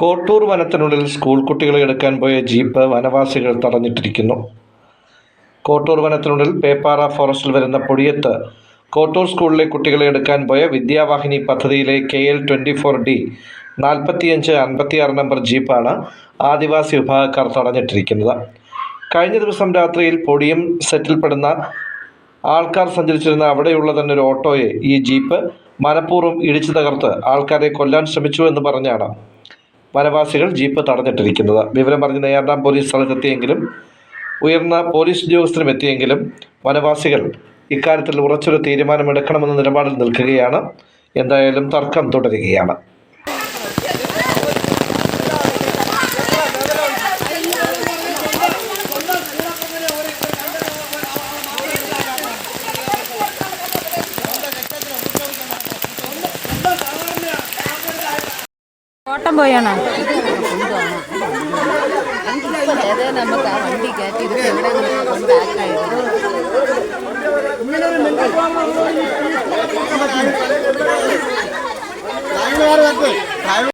Kottoor വനത്തിനുള്ളിൽ school കുട്ടികളെ എടുക്കാൻ പോയ ജീപ്പ് വനവാസികൾ തടഞ്ഞിട്ടിരിക്കുന്നു. കോട്ടൂർ വനത്തിനുള്ളിൽ പേപ്പാറ ഫോറസ്റ്റിൽ വരുന്ന പൊടിയത്ത് കോട്ടൂർ സ്കൂളിലെ കുട്ടികളെ എടുക്കാൻ പോയ വിദ്യാവാഹിനി പദ്ധതിയിലെ K L twenty four D നാൽപ്പത്തിയഞ്ച് അൻപത്തിയാറ് നമ്പർ ജീപ്പാണ് ആദിവാസി വിഭാഗക്കാർ തടഞ്ഞിട്ടിരിക്കുന്നത്. കഴിഞ്ഞ ദിവസം രാത്രിയിൽ പൊടിയും സെറ്റിൽപ്പെടുന്ന ആൾക്കാർ സഞ്ചരിച്ചിരുന്ന അവിടെയുള്ള തന്നെ ഒരു ഓട്ടോയെ ഈ ജീപ്പ് മനഃപൂർവം ഇടിച്ചു തകർത്ത് ആൾക്കാരെ കൊല്ലാൻ ശ്രമിച്ചു എന്ന് പറഞ്ഞാണ് വനവാസികൾ ജീപ്പ് തടഞ്ഞിട്ടിരിക്കുന്നത്. വിവരം പറഞ്ഞ് നെയ്യാർഡാം പോലീസ് സ്ഥലത്തെത്തിയെങ്കിലും ഉയർന്ന പോലീസ് ഉദ്യോഗസ്ഥരും എത്തിയെങ്കിലും വനവാസികൾ ഇക്കാര്യത്തിൽ ഉറച്ചൊരു തീരുമാനമെടുക്കണമെന്ന നിലപാടിൽ നിൽക്കുകയാണ്. എന്തായാലും തർക്കം തുടരുകയാണ്. ഓട്ടം പോയാണോ? നമുക്ക് ആ വണ്ടി കയറ്റി ഇത് എവിടെ കൊണ്ടാക്കായിരുന്നു